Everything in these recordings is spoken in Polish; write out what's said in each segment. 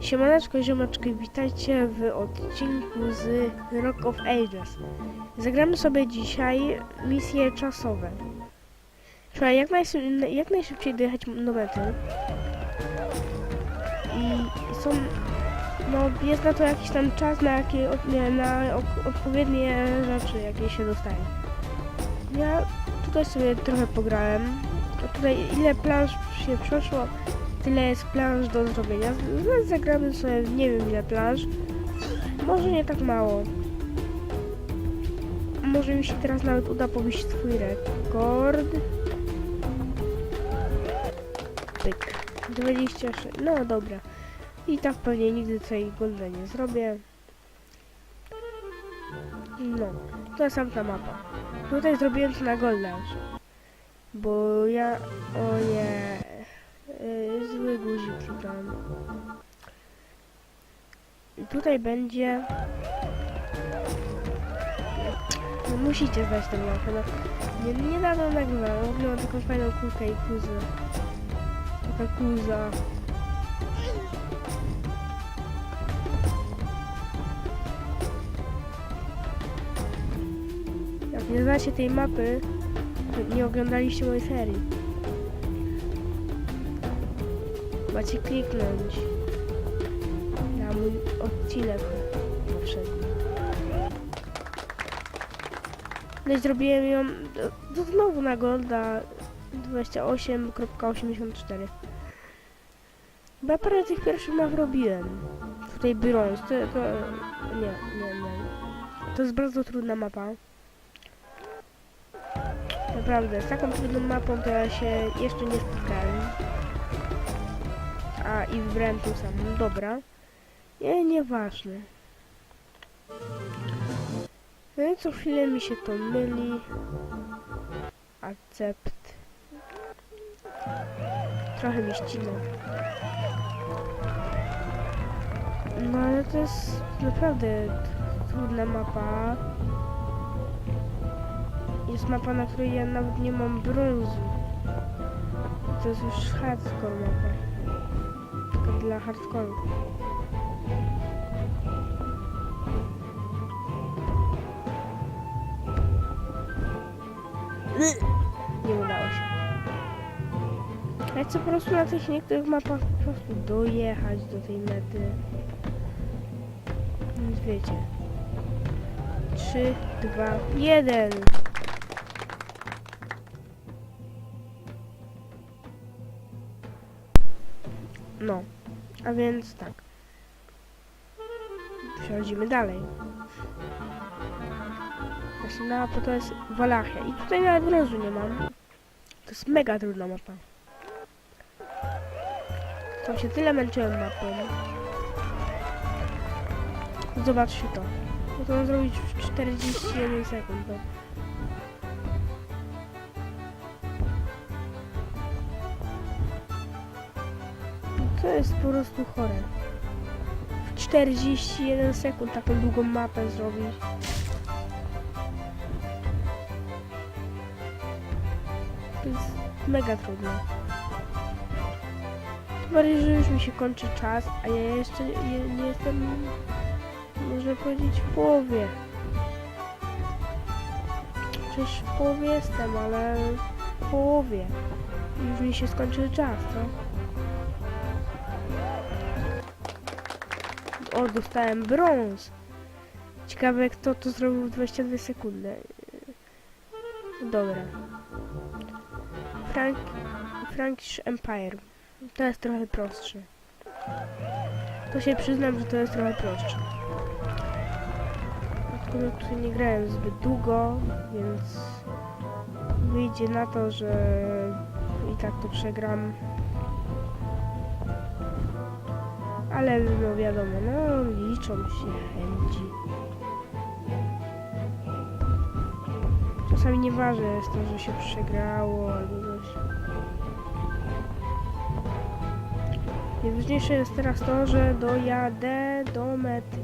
Siemaneczko, ziomeczki, witajcie w odcinku z Rock of Ages. Zagramy sobie dzisiaj misje czasowe. Trzeba jak, najszy- jak najszybciej dojechać do mety. I są... No, jest na to jakiś tam czas, na, jakie, na odpowiednie rzeczy, jakie się dostaje. Ja tutaj sobie trochę pograłem. Tutaj ile planż się przeszło, tyle jest planż do zrobienia. Z- z- Zagramy sobie nie wiem ile planż. Może nie tak mało. Może mi się teraz nawet uda pobić swój rekord. Pyk. 26. No dobra. I tak pewnie nigdy tej golda nie zrobię. No. To jest tamta mapa. Tutaj zrobiłem to na golda. Bo ja... O nie... Zły wybrałem. I tutaj będzie... No musicie znać tę mapę, no. Nie, niedawno nagrywałem, w ogóle mam taką fajną kulkę i kuzę. Taka kuza. Jak nie znacie tej mapy, to nie oglądaliście mojej serii. Macie kliknąć na mój odcinek poprzedni. No i zrobiłem ją znowu na Golda 28.84 Bo ja parę tych pierwszych map robiłem. Tutaj brąz, to, to nie, nie, nie. To jest bardzo trudna mapa. Naprawdę, z taką trudną mapą to ja się jeszcze nie spotkałem. A i wybrałem tą samą. Dobra. Nie, nieważne. No i co chwilę mi się to myli. Akcept. Trochę mi ścina. No ale to jest naprawdę trudna mapa. Jest mapa, na której ja nawet nie mam brązu. To jest już hardcore mapa. Tylko dla hardcore. Nie udało się. Ja po prostu na tych niektórych mapach po prostu dojechać do tej mety. Więc wiecie. 3, 2, 1. No, a więc tak. Przechodzimy dalej. Następna mapa to jest Walachia. I tutaj nawet brązu nie mam. To jest mega trudna mapa. Tam się tyle męczyłem mapą. Zobaczcie to. No mam zrobić w 41 sekund. To jest po prostu chore. W 41 sekund taką długą mapę zrobić. To jest mega trudne. Tym bardziej, że już mi się kończy czas, a ja jeszcze nie, nie jestem, można powiedzieć, w połowie. Przecież w połowie jestem, ale w połowie. Już mi się skończy czas, co? O, dostałem brąz. Ciekawe, kto to zrobił w 22 sekundy. Dobra. Frank, Frankish Empire. To jest trochę prostsze. To się przyznam, że to jest trochę prostsze. Aczkolwiek tutaj nie grałem zbyt długo, więc wyjdzie na to, że i tak to przegram. Ale no wiadomo, no liczą się chęci. Czasami nieważne jest to, że się przegrało albo coś. Najważniejsze jest teraz to, że dojadę do mety.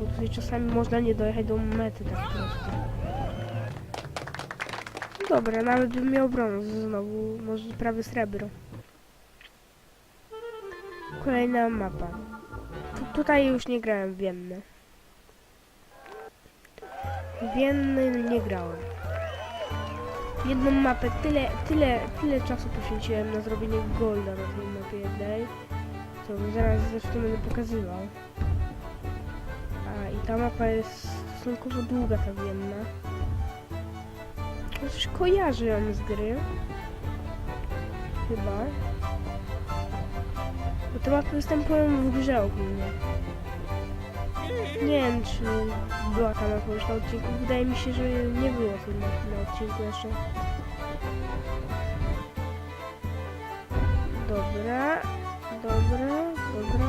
Bo tutaj czasami można nie dojechać do mety tak prosto. Dobra, nawet bym miał brąz znowu, może prawie srebro. Kolejna mapa. Tu, tutaj już nie grałem w Wienny nie grałem. Jedną mapę, tyle, tyle, tyle czasu poświęciłem na zrobienie golda na tej mapie jednej. Co zaraz zresztą będę pokazywał. A i ta mapa jest stosunkowo długa ta Wienna. Coś kojarzę ją z gry. Chyba. Te mapy występują w grze ogólnie. Nie wiem, czy była ta mapa na odcinku. Wydaje mi się, że nie było tej mapy na odcinku jeszcze. Dobra, dobra, dobra.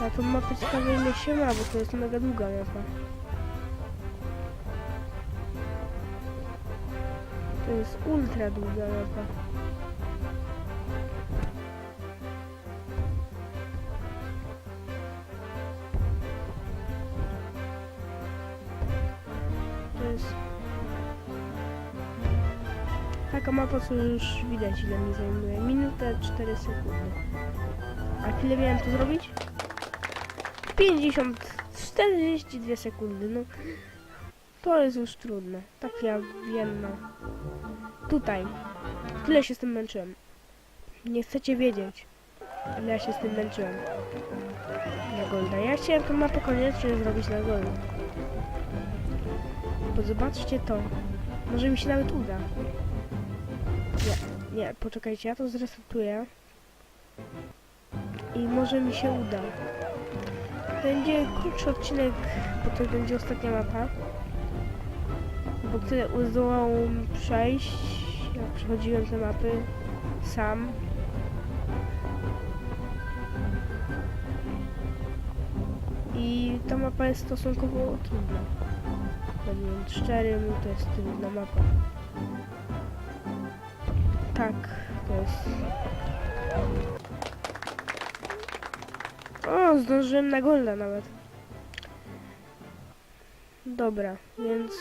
Na tą mapę ciekawie ile się ma, bo to jest mega długa mapa. To jest ultra długa mapa. Jest taka mapa, co już widać ile mi zajmuje. Minutę 4 sekundy. A ile miałem to zrobić? 50, 42 sekundy, no. To jest już trudne. Tak ja wiem, no. Tutaj. Tyle się z tym męczyłem. Nie chcecie wiedzieć, ile ja się z tym męczyłem. Na Golda. Ja chciałem tą mapę koniecznie zrobić na Golda. Bo zobaczcie to. Może mi się nawet uda. Nie, nie, poczekajcie, ja to zresetuję. I może mi się uda. Będzie krótszy odcinek, bo to będzie ostatnia mapa. Bo tyle zdołałem przejść, jak przechodziłem te mapy sam. I ta mapa jest stosunkowo trudna. Szczery, no to jest trudna mapa. Tak, to jest... O, zdążyłem na golda nawet. Dobra, więc...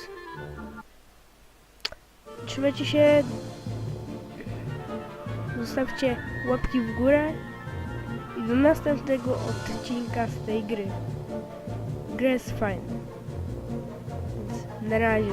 Trzymajcie się. Zostawcie łapki w górę. I do następnego odcinka z tej gry. Gra jest fajna. André